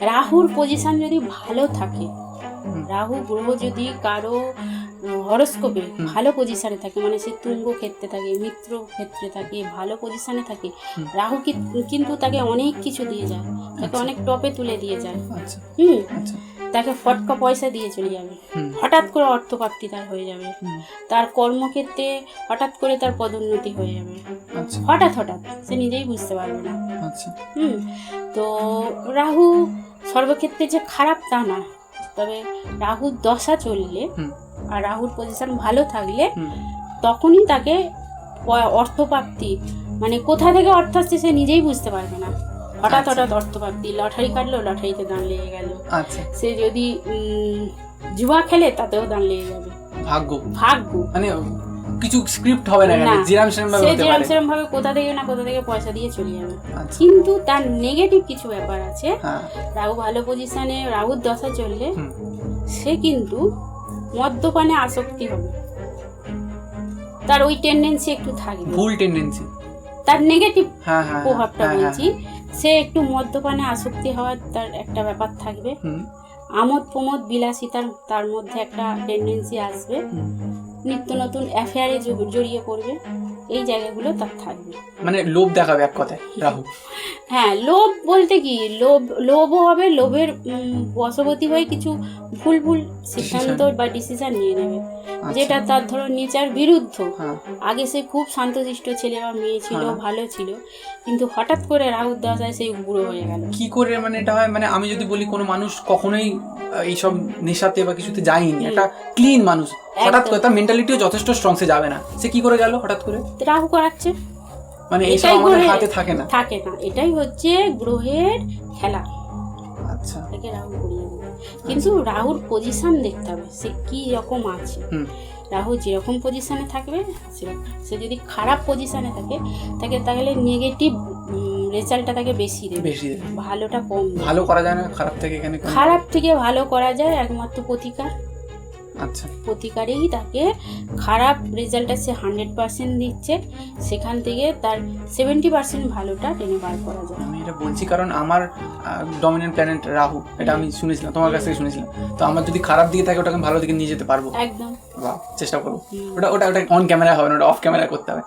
রাহুর পজিশন যদি ভালো থাকে রাহু গ্রহ যদি কারও হরস্কোপে ভালো পজিশনে থাকে মানে সে তুঙ্গ ক্ষেত্রে থাকে মিত্র ক্ষেত্রে থাকে ভালো পজিশনে থাকে রাহু কি- কিন্তু তাকে অনেক কিছু দিয়ে যায় তাকে আচ্ছা। অনেক টপে তুলে দিয়ে যায়। আচ্ছা। হুম। আচ্ছা। তাকে ফটকা পয়সা দিয়ে চলে যাবে। হঠাৎ করে অর্থপ্রাপ্তি তার হয়ে যাবে। তার কর্মক্ষেত্রে হঠাৎ করে তার পদোন্নতি হয়ে যাবে। হঠাৎ হঠাৎ সে নিজেই বুঝতে পারবে না। হুম। তো রাহু সর্বক্ষেত্রে যে খারাপ তা না। তবে রাহুর দশা চললে আর রাহুর পজিশন ভালো থাকলে তখনই তাকে অর্থপ্রাপ্তি মানে কোথা থেকে অর্থ আসছে সে নিজেই বুঝতে পারবে না। হঠাৎ আচ্ছা। হঠাৎ অর্থপ্রাপ্তি লটারি কাটলো লটারিতে দান লেগে গেল। আচ্ছা। সে যদি জুয়া খেলে তাতেও দান লেগে যাবে। ভাগ্য। ভাগ্য। মানে কিছু স্ক্রিপ্ট হবে না না। জিরাম সেরম ভাবে হতে পারে। সেরকম ভাবে কোথা থেকে না কোথা থেকে পয়সা দিয়ে চলে যাবে আচ্ছা। কিন্তু তার নেগেটিভ কিছু ব্যাপার আছে। হ্যাঁ। রাহু ভালো পজিশনে রাহুর দশা চললে সে কিন্তু মদ্যপানে আসক্তি হবে। তার ওই টেন্ডেন্সি একটু থাকবে। ভুল টেন্ডেন্সি তার নেগেটিভ হ্যাঁ হ্যাঁ প্রভাবটা বলছি। সে একটু মদ্যপানে আসক্তি হওয়ার তার একটা ব্যাপার থাকবে। আমোদ প্রমোদ বিলাসিতার তার মধ্যে একটা টেন্ডেন্সি আসবে। নিত্য নতুন অ্যাফেয়ারে জড়িয়ে পড়বে। এই জায়গাগুলো তার থাকবে। মানে লোভ দেখাবে এক কথায় রাহু। হ্যাঁ লোভ বলতে কি? লোভ লোভও হবে লোভের উম, বশবর্তী হয়ে কিছু ভুল ভুল সিদ্ধান্ত বা ডিসিশন নিয়ে নেবে। আচ্ছা। যেটা তার ধরো নেচার বিরুদ্ধ। হ্যাঁ। আগে সে খুব শান্তশিষ্ট ছেলে বা মেয়ে ছিল হ্যাঁ। ভালো ছিল। কিন্তু হঠাৎ করে রাহুর দশায় সেই বুড়ো হয়ে গেল। কি করে মানে এটা হয়? মানে আমি যদি বলি কোনো মানুষ কখনোই এইসব নেশাতে বা কিছুতে যায়নি। একটা ক্লিন মানুষ। হঠাৎ করে তার মেন্টালিটিও যথেষ্ট স্ট্রং সে যাবে না। সে কি করে গেল হঠাৎ করে? রাহু করাচ্ছে। মানে এটাই আমাদের হাতে থাকে না। থাকে না। এটাই হচ্ছে গ্রহের খেলা। আচ্ছা। এটাকে রাহু করিয়ে কিন্তু রাহুর পজিশন দেখতে হবে সে কি রকম আছে। হুম। রাহু যেরকম পজিশনে থাকবে সে যদি খারাপ পজিশনে থাকে তাকে তাহলে নেগেটিভ রেজাল্টটা তাকে বেশি দেবে। বেশি ভালোটা কম ভালো করা যায় না খারাপ থেকে এখানে খারাপ থেকে ভালো করা যায় একমাত্র প্রতিকার। আচ্ছা। প্রতিকারেই তাকে খারাপ রেজাল্ট আছে হান্ড্রেড পার্সেন্ট দিচ্ছে সেখান থেকে তার সেভেন্টি পার্সেন্ট ভালোটা টেনে বার করা যায়। আমি এটা বলছি কারণ আমার ডমিনেন্ট প্ল্যানেট রাহু এটা আমি শুনেছিলাম তোমার কাছ থেকে শুনেছিলাম। তো আমার যদি খারাপ দিকে থাকে ওটাকে আমি ভালো দিকে নিয়ে যেতে পারব। একদম। চেষ্টা করব। ওটা ওটা ওটা অন ক্যামেরা হবে না ওটা অফ ক্যামেরা করতে হবে।